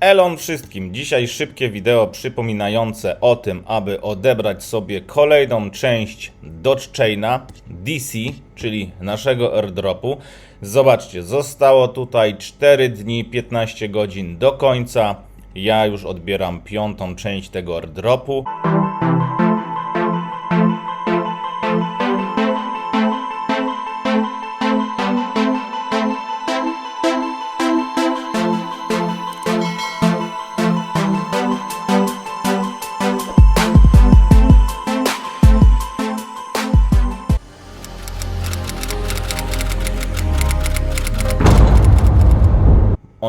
Elon wszystkim. Dzisiaj szybkie wideo przypominające o tym, aby odebrać sobie kolejną część Dodge Chaina DC, czyli naszego airdropu. Zobaczcie, zostało tutaj 4 dni, 15 godzin do końca. Ja już odbieram piątą część tego airdropu.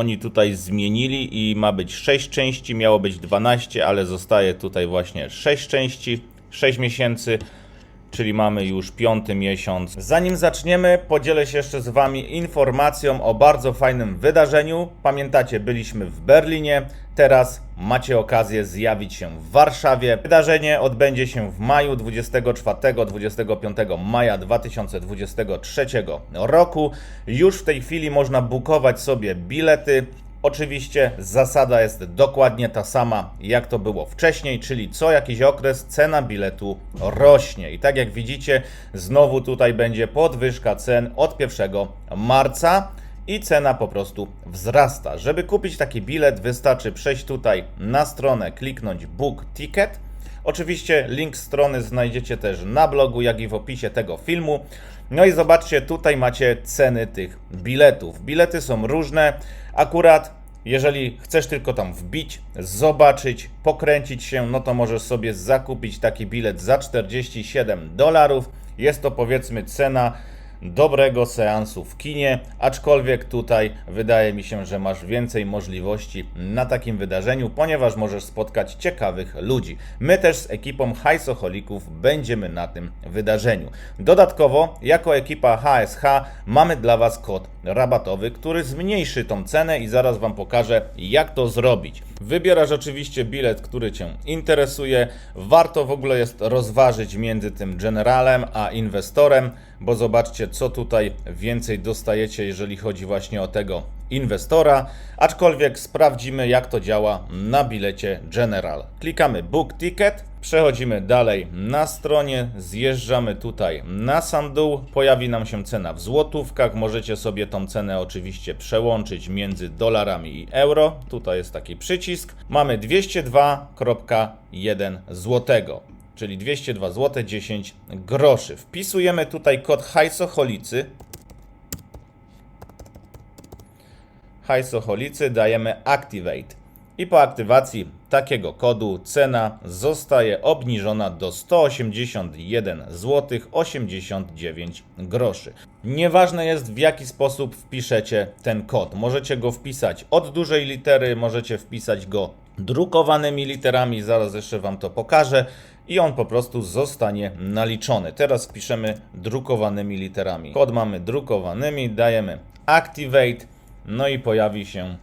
Oni tutaj zmienili i ma być 6 części, miało być 12, ale zostaje tutaj właśnie 6 części, 6 miesięcy, czyli mamy już piąty miesiąc. Zanim zaczniemy, podzielę się jeszcze z Wami informacją o bardzo fajnym wydarzeniu. Pamiętacie, byliśmy w Berlinie, teraz macie okazję zjawić się w Warszawie. Wydarzenie odbędzie się w maju 24-25 maja 2023 roku. Już w tej chwili można bukować sobie bilety. Oczywiście zasada jest dokładnie ta sama, jak to było wcześniej, czyli co jakiś okres cena biletu rośnie. I tak jak widzicie, znowu tutaj będzie podwyżka cen od 1 marca i cena po prostu wzrasta. Żeby kupić taki bilet, wystarczy przejść tutaj na stronę, kliknąć Book Ticket. Oczywiście link strony znajdziecie też na blogu, jak i w opisie tego filmu. No i zobaczcie, tutaj macie ceny tych biletów. Bilety są różne. Akurat jeżeli chcesz tylko tam wbić, zobaczyć, pokręcić się, no to możesz sobie zakupić taki bilet za 47 dolarów. Jest to powiedzmy cena dobrego seansu w kinie, aczkolwiek tutaj wydaje mi się, że masz więcej możliwości na takim wydarzeniu, ponieważ możesz spotkać ciekawych ludzi. My też z ekipą Hajsoholików będziemy na tym wydarzeniu. Dodatkowo, jako ekipa HSH mamy dla Was kod rabatowy, który zmniejszy tą cenę i zaraz Wam pokażę, jak to zrobić. Wybierasz oczywiście bilet, który Cię interesuje. Warto w ogóle jest rozważyć między tym generalem a inwestorem, bo zobaczcie, co tutaj więcej dostajecie, jeżeli chodzi właśnie o tego inwestora. Aczkolwiek sprawdzimy, jak to działa na bilecie General. Klikamy Book Ticket. Przechodzimy dalej na stronie, zjeżdżamy tutaj na sam dół, pojawi nam się cena w złotówkach, możecie sobie tą cenę oczywiście przełączyć między dolarami i euro, tutaj jest taki przycisk, mamy 202,1 złotego, czyli 202 zł 10 groszy. Wpisujemy tutaj kod hajsoholicy, hajsoholicy dajemy Activate. I po aktywacji takiego kodu cena zostaje obniżona do 181 zł 89 groszy. Nieważne jest w jaki sposób wpiszecie ten kod. Możecie go wpisać od dużej litery, możecie wpisać go drukowanymi literami, zaraz jeszcze Wam to pokażę i on po prostu zostanie naliczony. Teraz wpiszemy drukowanymi literami. Kod mamy drukowanymi, dajemy Activate, no i pojawi się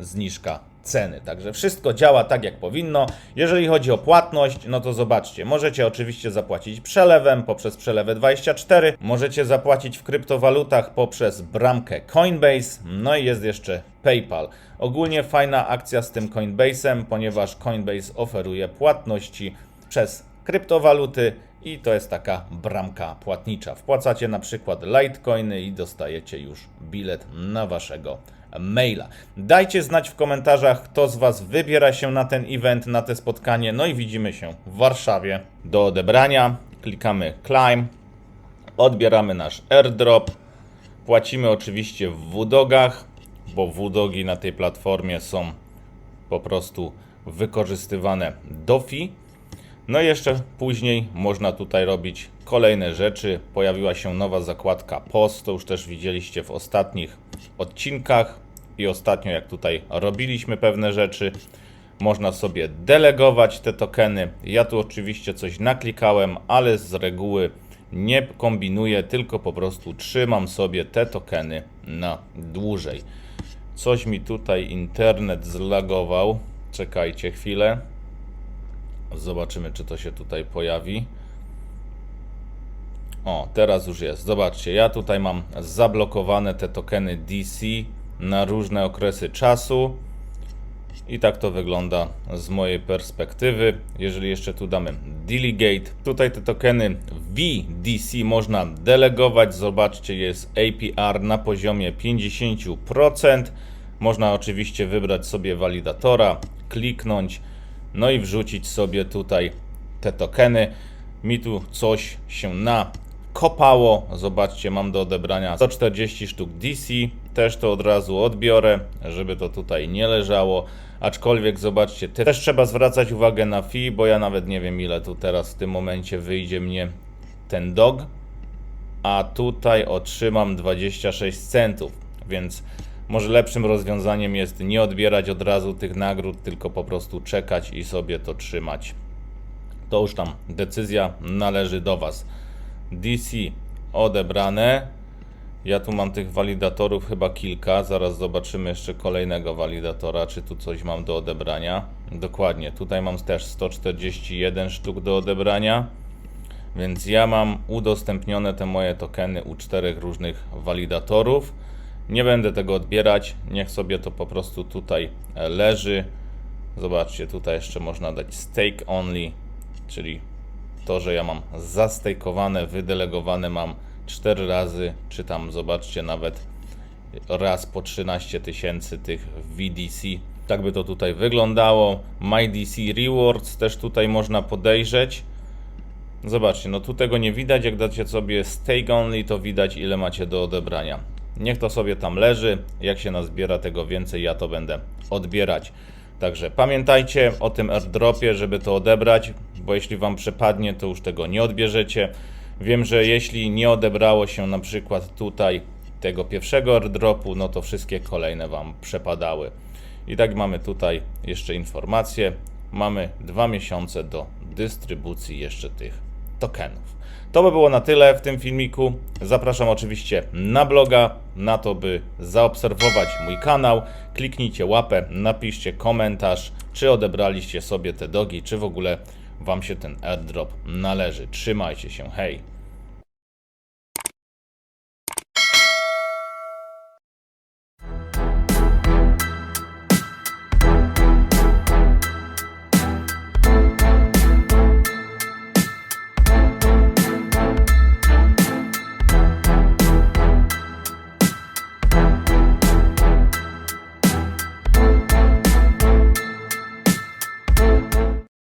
zniżka ceny. Także wszystko działa tak jak powinno. Jeżeli chodzi o płatność, no to zobaczcie, możecie oczywiście zapłacić przelewem poprzez przelewę 24, możecie zapłacić w kryptowalutach poprzez bramkę Coinbase, no i jest jeszcze PayPal. Ogólnie fajna akcja z tym Coinbase'em, ponieważ Coinbase oferuje płatności przez kryptowaluty i to jest taka bramka płatnicza. Wpłacacie na przykład Litecoiny i dostajecie już bilet na waszego maila. Dajcie znać w komentarzach, kto z Was wybiera się na ten event, na te spotkanie. No i widzimy się w Warszawie do odebrania. Klikamy Climb, odbieramy nasz airdrop. Płacimy oczywiście w wudogach, bo wudogi na tej platformie są po prostu wykorzystywane do fee. No i jeszcze później można tutaj robić kolejne rzeczy. Pojawiła się nowa zakładka POST, to już też widzieliście w ostatnich odcinkach i ostatnio jak tutaj robiliśmy pewne rzeczy. Można sobie delegować te tokeny. Ja tu oczywiście coś naklikałem, ale z reguły nie kombinuję, tylko po prostu trzymam sobie te tokeny na dłużej. Coś mi tutaj internet zlagował. Czekajcie chwilę. Zobaczymy, czy to się tutaj pojawi. O, teraz już jest. Zobaczcie, ja tutaj mam zablokowane te tokeny DC na różne okresy czasu. I tak to wygląda z mojej perspektywy. Jeżeli jeszcze tu damy delegate, tutaj te tokeny VDC można delegować. Zobaczcie, jest APR na poziomie 50%. Można oczywiście wybrać sobie walidatora, kliknąć, no i wrzucić sobie tutaj te tokeny. Mi tu coś się nakopało. Zobaczcie, mam do odebrania 140 sztuk DC. Też to od razu odbiorę, żeby to tutaj nie leżało. Aczkolwiek zobaczcie, te- też trzeba zwracać uwagę na fee, bo ja nawet nie wiem ile tu teraz w tym momencie wyjdzie mnie ten dog. A tutaj otrzymam 26 centów, więc może lepszym rozwiązaniem jest nie odbierać od razu tych nagród, tylko po prostu czekać i sobie to trzymać to już tam decyzja należy do Was. DC odebrane. Ja tu mam tych walidatorów chyba kilka. Zaraz zobaczymy jeszcze kolejnego walidatora, czy tu coś mam do odebrania. Dokładnie, tutaj mam też 141 sztuk do odebrania. Więc ja mam udostępnione te moje tokeny u czterech różnych walidatorów. Nie będę tego odbierać, niech sobie to po prostu tutaj e, leży. Zobaczcie, tutaj jeszcze można dać stake only, czyli to, że ja mam zastejkowane, wydelegowane mam 4 razy, czy tam zobaczcie nawet raz po 13 tysięcy tych VDC. Tak by to tutaj wyglądało. MyDC Rewards też tutaj można podejrzeć. Zobaczcie, no tu tego nie widać, jak dacie sobie stake only, to widać ile macie do odebrania. Niech to sobie tam leży, jak się nazbiera tego więcej, ja to będę odbierać. Także pamiętajcie o tym airdropie, żeby to odebrać, bo jeśli Wam przepadnie, to już tego nie odbierzecie. Wiem, że jeśli nie odebrało się na przykład tutaj tego pierwszego airdropu, no to wszystkie kolejne Wam przepadały. I tak mamy tutaj jeszcze informację. Mamy dwa miesiące do dystrybucji jeszcze tych tokenów. To by było na tyle w tym filmiku. Zapraszam oczywiście na bloga, na to, by zaobserwować mój kanał. Kliknijcie łapę, napiszcie komentarz, czy odebraliście sobie te dogi, czy w ogóle Wam się ten airdrop należy. Trzymajcie się, hej!